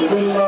বিভিন্ন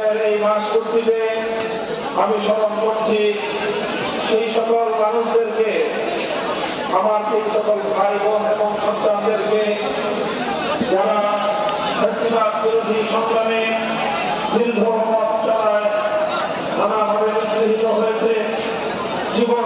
এই মাস পূর্তিতে আমি স্মরণ করছি সেই সকল মানুষদেরকে, আমার সেই সকল ভাই বোন এবং সন্তানদেরকে যারা বিরোধী সংগ্রামে দীর্ঘ পথ চলায় নানাভাবে নিগৃহীত হয়েছে। জীবন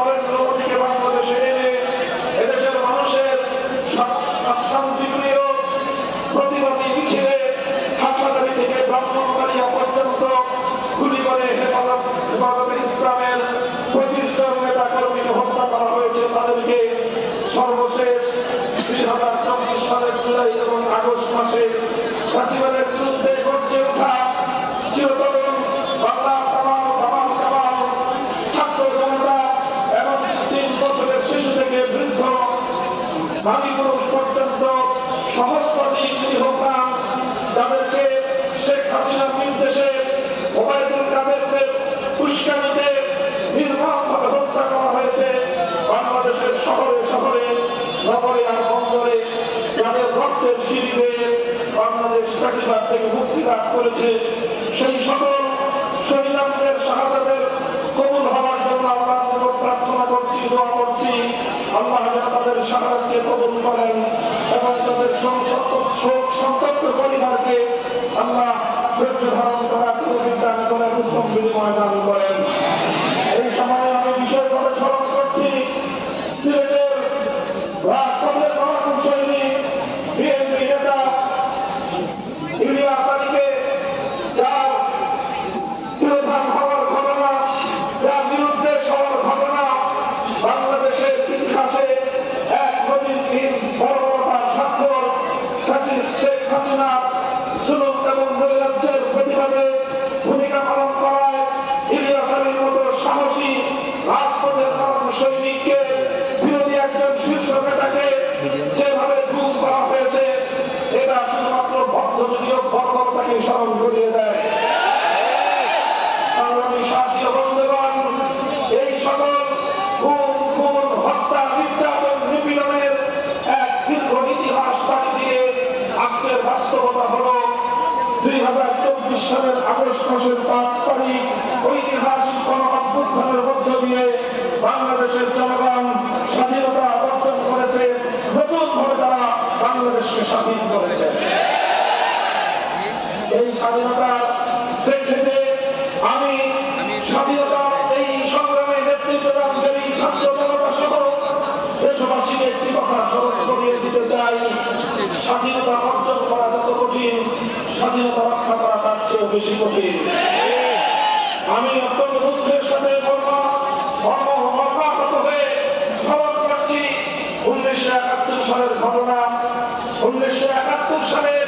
রক্তের শিল্পে বাংলাদেশ চাকরিবাদ থেকে মুক্তি লাভ করেছে। সেই সকল কবুল হওয়ার জন্য আমরা প্রার্থনা করছি, দোয়া করছি। আল্লাহ তাদের শাহাদকে কবুল করেন এবং তাদের শোক সন্তপ্ত পরিবারকে আল্লাহ ধৈর্য ধারণ করা কবিতা উত্তম বিনিময় দান করেন। মানুষের তাৎপরিক ঐতিহাসিক কোন অভ্যুত্থানের মধ্য দিয়ে বাংলাদেশের জনগণ স্বাধীনতা অর্জন করেছে নতুন ভাবে তারা বাংলাদেশকে স্বাধীন করেছে। এই স্বাধীনতার প্রেক্ষিতে আমি স্বাধীনতার এই সংগ্রামে নেতৃত্ব দানকারী ছাত্র জনতা সহ দেশবাসীকে একটি কথা স্মরণ করিয়ে দিতে চাই। স্বাধীনতা অর্জন করা যত কঠিন, স্বাধীনতা বেশি আমি সাথে উনিশশো একাত্তর সালের ঘটনা। উনিশশো একাত্তর সালে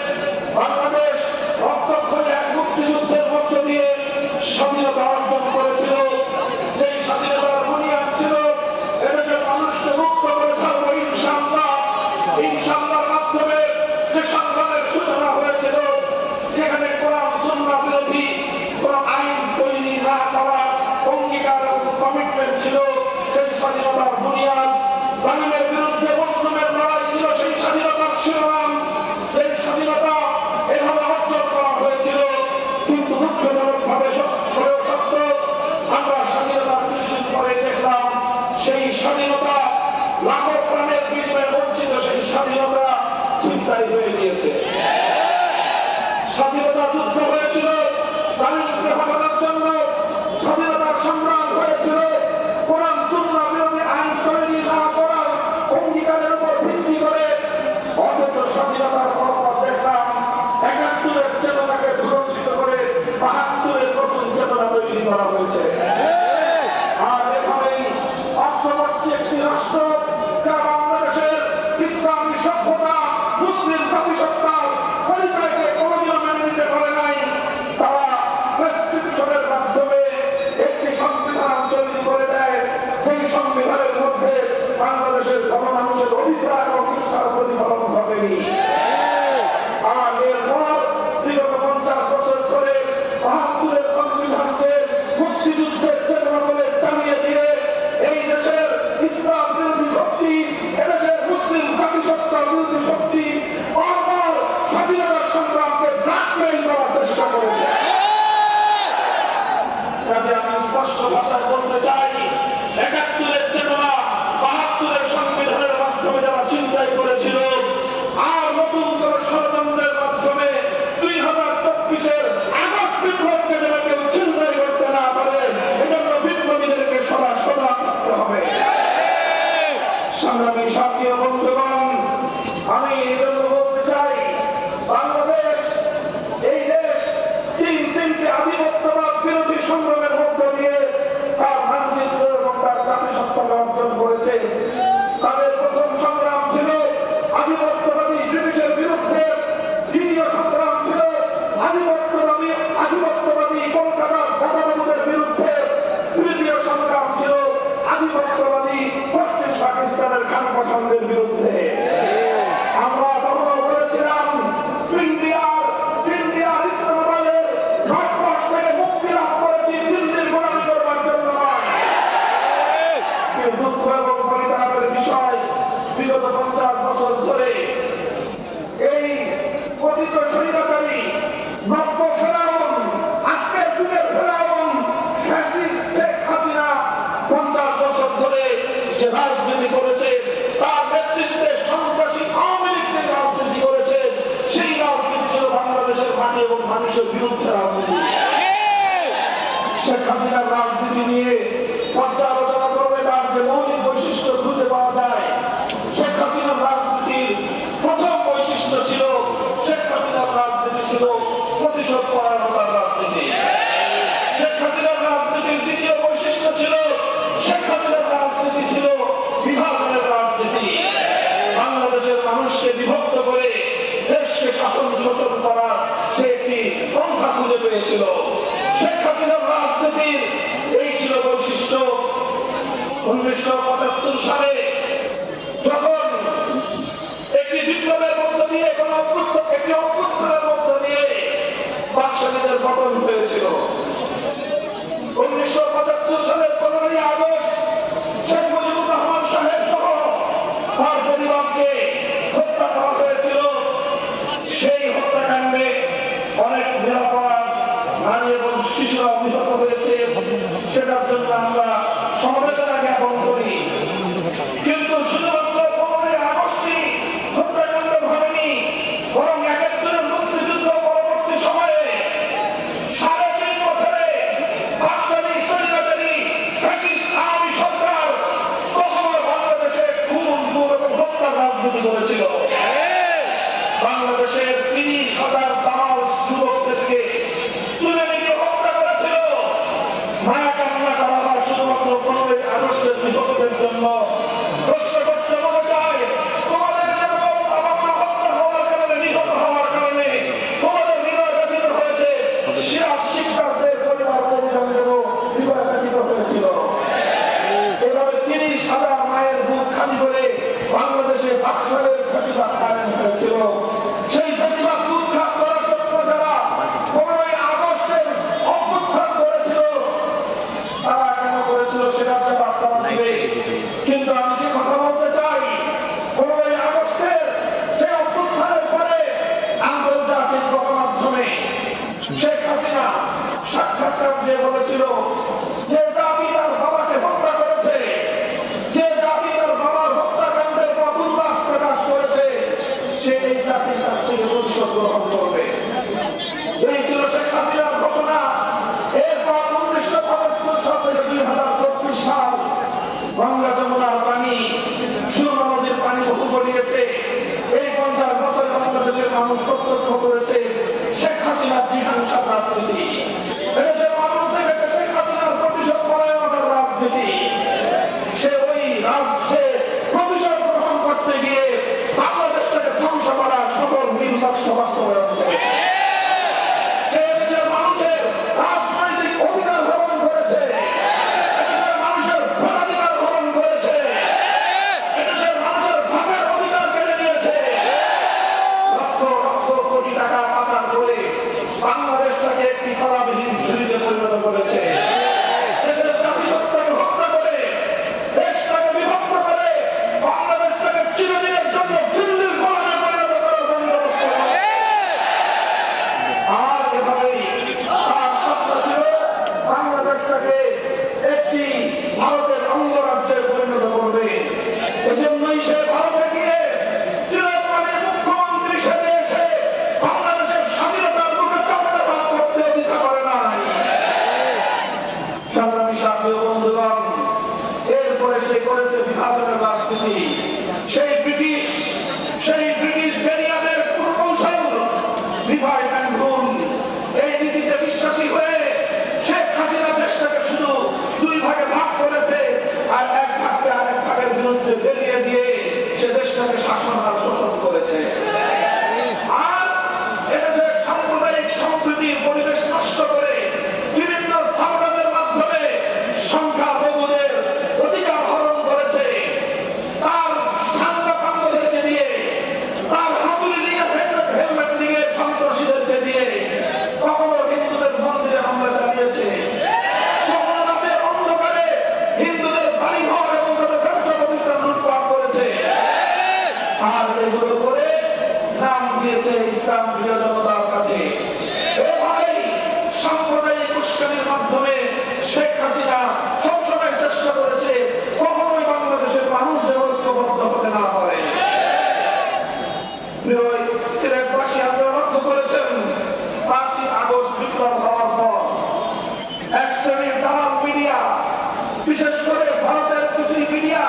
বিজেপির এই ছিল বৈশিষ্ট্য উনিশশো পঁচাত্তর সালে শেখ হাসিনা সাক্ষাৎকার দিয়ে বলেছিল আপনার বিশেষ করে ভারতের কিছু মিডিয়া,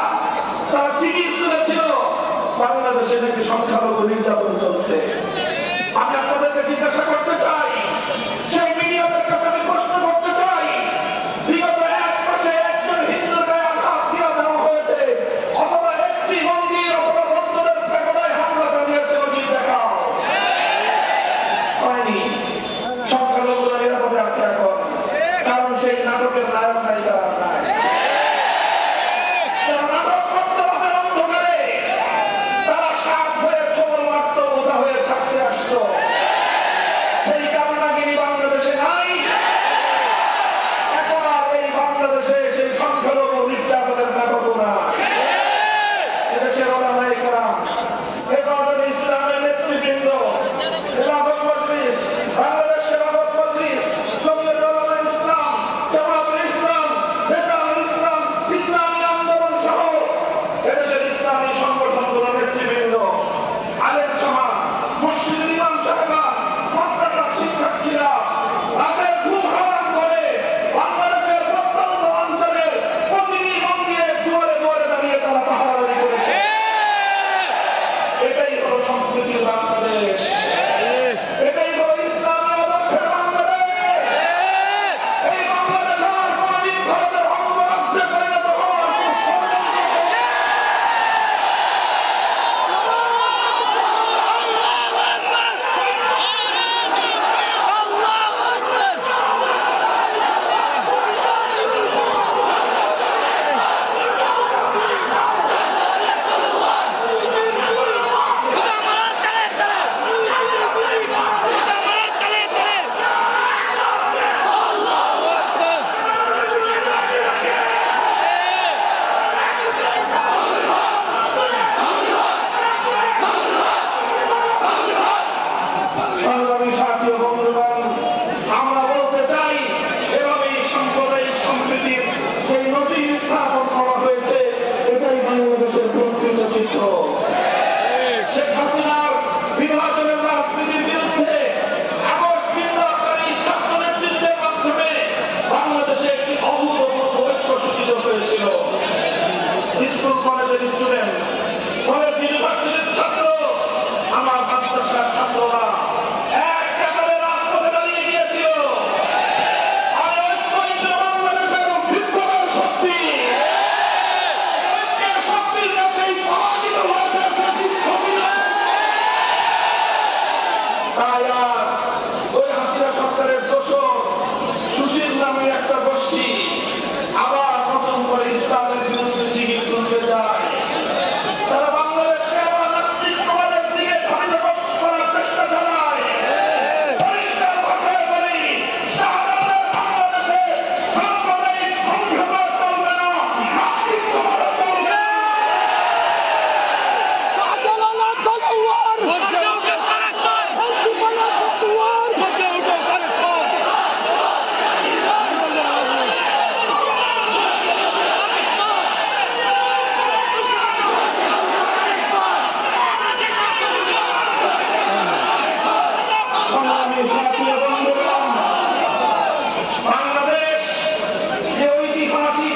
তারা টিকিট তুলেছিল বাংলাদেশের একটি সংখ্যালঘু নির্যাতন চলছে। আমি আপনাদেরকে জিজ্ঞাসা করতে চাই conocí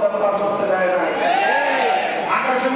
ব্যবহার করতে দেয় না আকাশে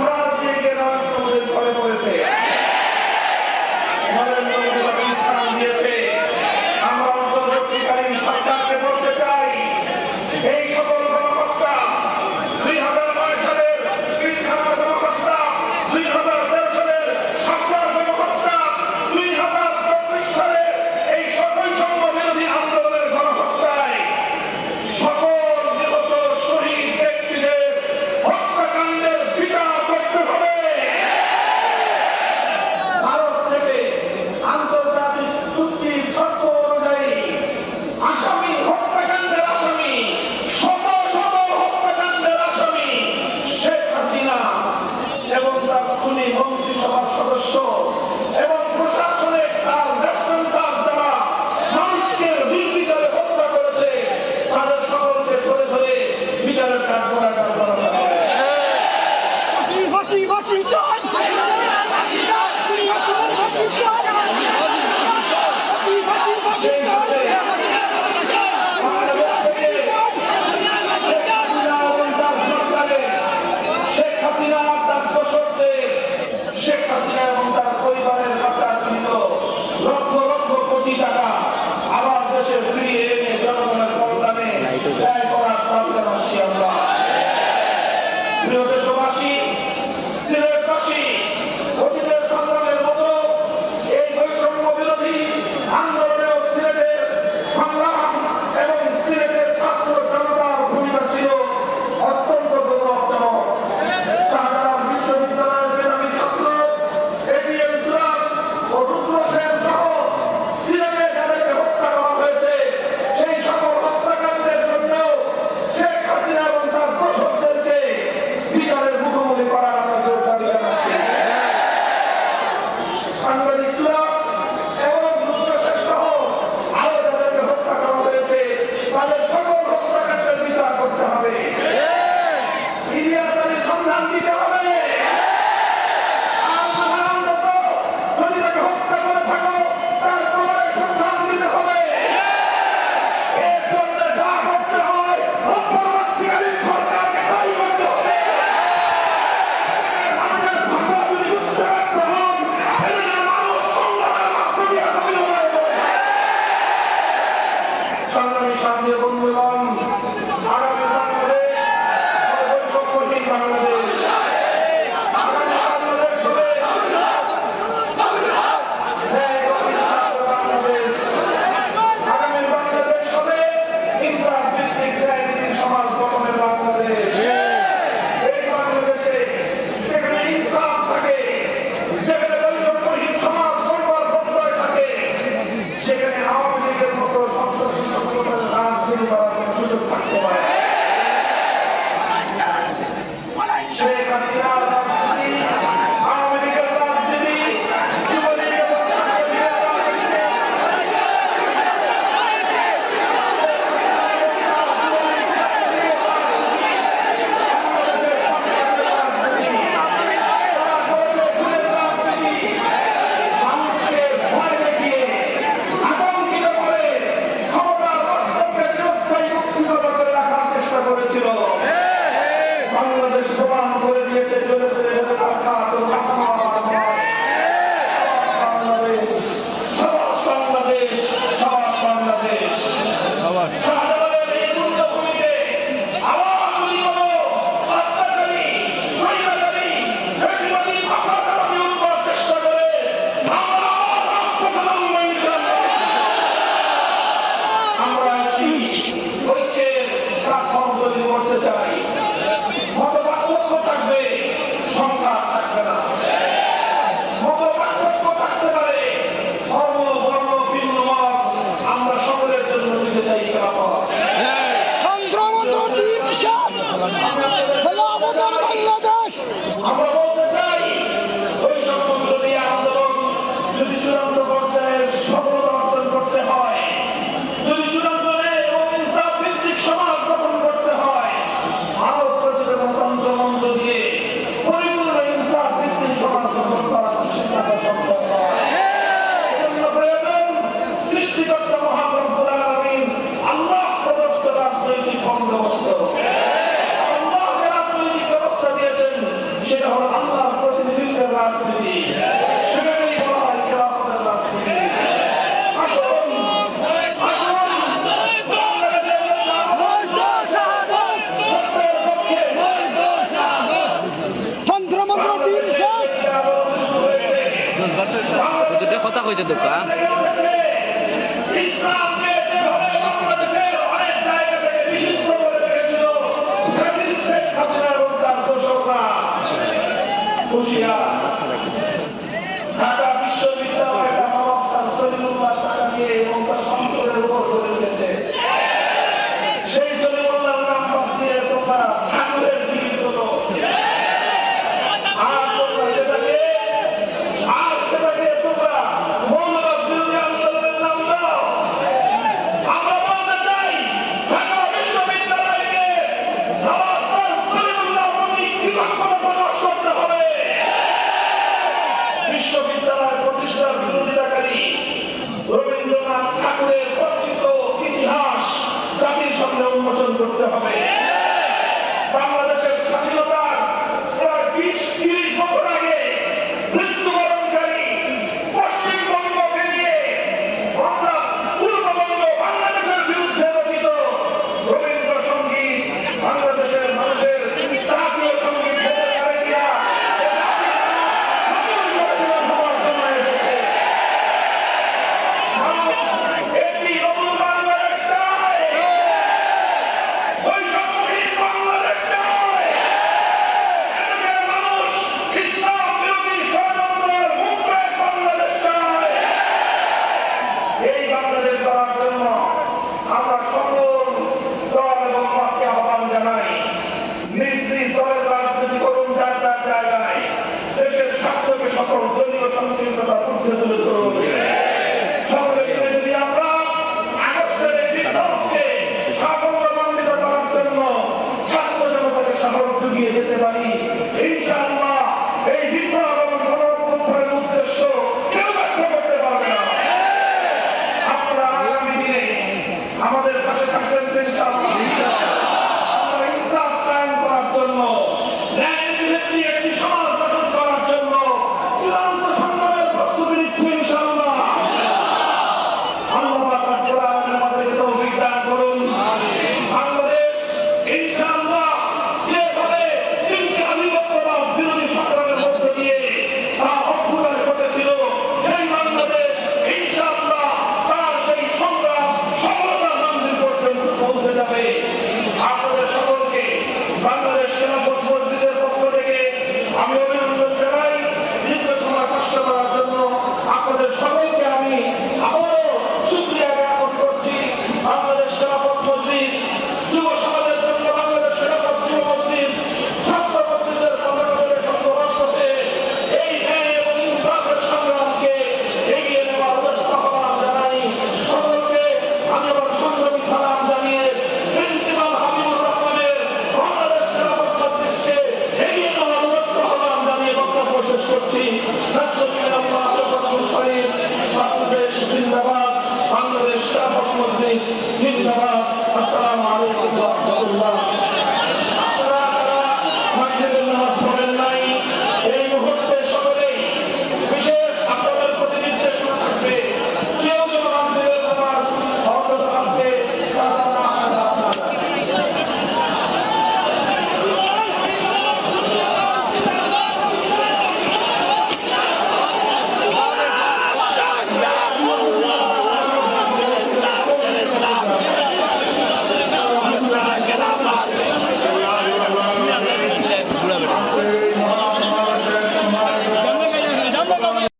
것처럼